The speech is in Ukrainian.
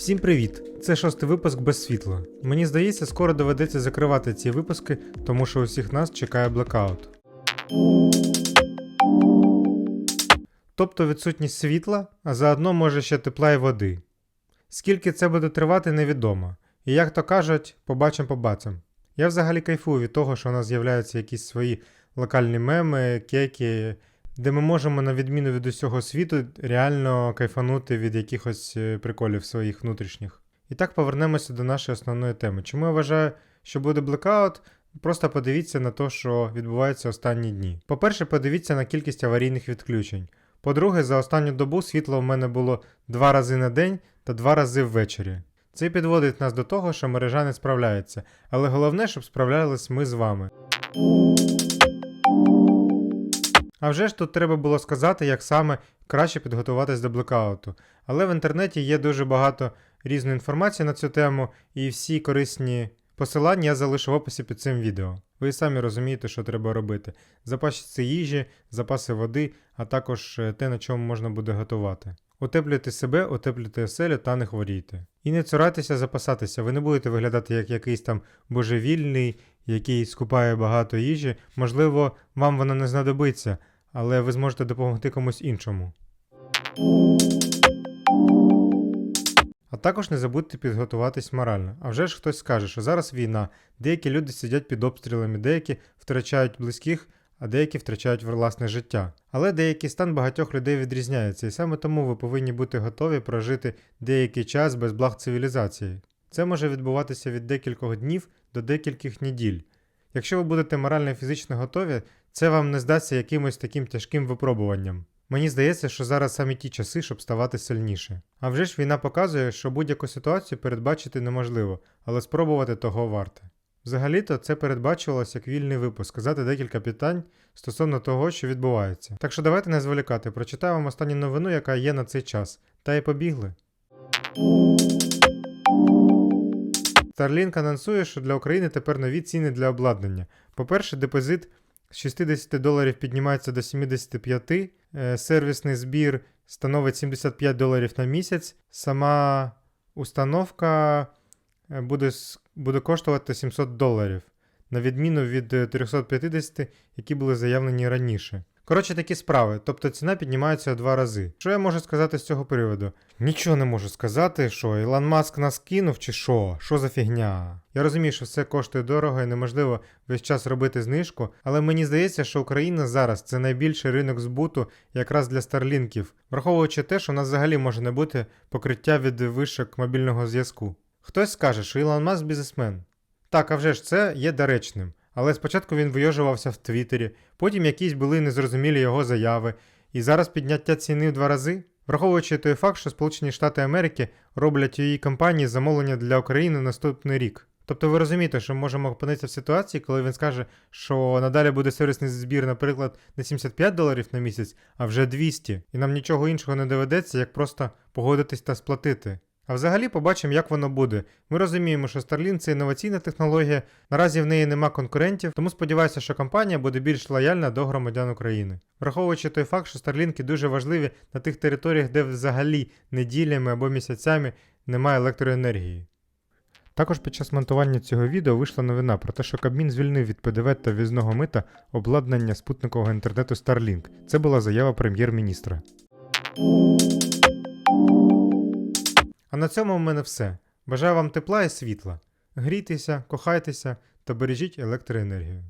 Всім привіт! Це шостий випуск без світла. Мені здається, скоро доведеться закривати ці випуски, тому що усіх нас чекає блекаут. Тобто відсутність світла, а заодно може ще тепла і води. Скільки це буде тривати, невідомо. І як то кажуть, побачим побачим. Я взагалі кайфую від того, що у нас з'являються якісь свої локальні меми, кеки, де ми можемо, на відміну від усього світу, реально кайфанути від якихось е, приколів своїх внутрішніх. І так повернемося до нашої основної теми. Чому я вважаю, що буде блекаут? Просто подивіться на те, що відбувається останні дні. По-перше, подивіться на кількість аварійних відключень. По-друге, за останню добу світло в мене було два рази на день та два рази ввечері. Це підводить нас до того, що мережа не справляється, але головне, щоб справлялись ми з вами. А вже ж тут треба було сказати, як саме краще підготуватись до блекауту. Але в інтернеті є дуже багато різної інформації на цю тему, і всі корисні посилання я залишу в описі під цим відео. Ви самі розумієте, що треба робити: запаси їжі, запаси води, а також е, те, на чому можна буде готувати. Утеплюйте себе, утеплюйте оселю та не хворійте. І не цурайтеся запасатися, ви не будете виглядати як якийсь там божевільний, який скупає багато їжі. Можливо, вам вона не знадобиться, але ви зможете допомогти комусь іншому. А також не забудьте підготуватись морально. А вже ж хтось скаже, що зараз війна, деякі люди сидять під обстрілами, деякі втрачають близьких, а деякі втрачають власне життя. Але деякий стан багатьох людей відрізняється, і саме тому ви повинні бути готові прожити деякий час без благ цивілізації. Це може відбуватися від декількох днів до декількох неділь. Якщо ви будете морально і фізично готові, це вам не здасться якимось таким тяжким випробуванням. Мені здається, що зараз саме ті часи, щоб ставати сильніше. А вже ж війна показує, що будь-яку ситуацію передбачити неможливо, але спробувати того варте. Взагалі-то це передбачувалося як вільний випуск, сказати декілька питань стосовно того, що відбувається. Так що давайте не зволікати, прочитаю вам останню новину, яка є на цей час. Та й побігли. Starlink анонсує, що для України тепер нові ціни для обладнання. По-перше, депозит з 60 доларів піднімається до 75, е, сервісний збір становить 75 доларів на місяць. Сама установка е, буде, буде коштувати 700 доларів, на відміну від е, 350, які були заявлені раніше. Коротше, такі справи, тобто ціна піднімається два рази. Що я можу сказати з цього приводу? Нічого не можу сказати, що Ілон Маск нас кинув чи що? Що за фігня? Я розумію, що все коштує дорого і неможливо весь час робити знижку, але мені здається, що Україна зараз це найбільший ринок збуту якраз для старлінків, враховуючи те, що у нас взагалі може не бути покриття від вишок мобільного зв'язку. Хтось скаже, що Ілон Маск бізнесмен. Так, а вже ж це є доречним. Але спочатку він вийожувався в Твіттері, потім якісь були незрозумілі його заяви, і зараз підняття ціни в два рази. Враховуючи той факт, що Сполучені Штати Америки роблять у її компанії замовлення для України наступний рік. Тобто ви розумієте, що ми можемо опинитися в ситуації, коли він скаже, що надалі буде сервісний збір, наприклад, не 75 доларів на місяць, а вже 200, і нам нічого іншого не доведеться, як просто погодитись та сплатити. А взагалі побачимо, як воно буде. Ми розуміємо, що Starlink це інноваційна технологія, наразі в неї нема конкурентів, тому сподіваюся, що компанія буде більш лояльна до громадян України. Враховуючи той факт, що Starlink дуже важливі на тих територіях, де взагалі неділями або місяцями немає електроенергії. Також під час монтування цього відео вийшла новина про те, що Кабмін звільнив від ПДВ та ввізного мита обладнання спутникового інтернету Starlink. Це була заява прем'єр-міністра. А на цьому в мене все. Бажаю вам тепла і світла. Грійтеся, кохайтеся та бережіть електроенергію.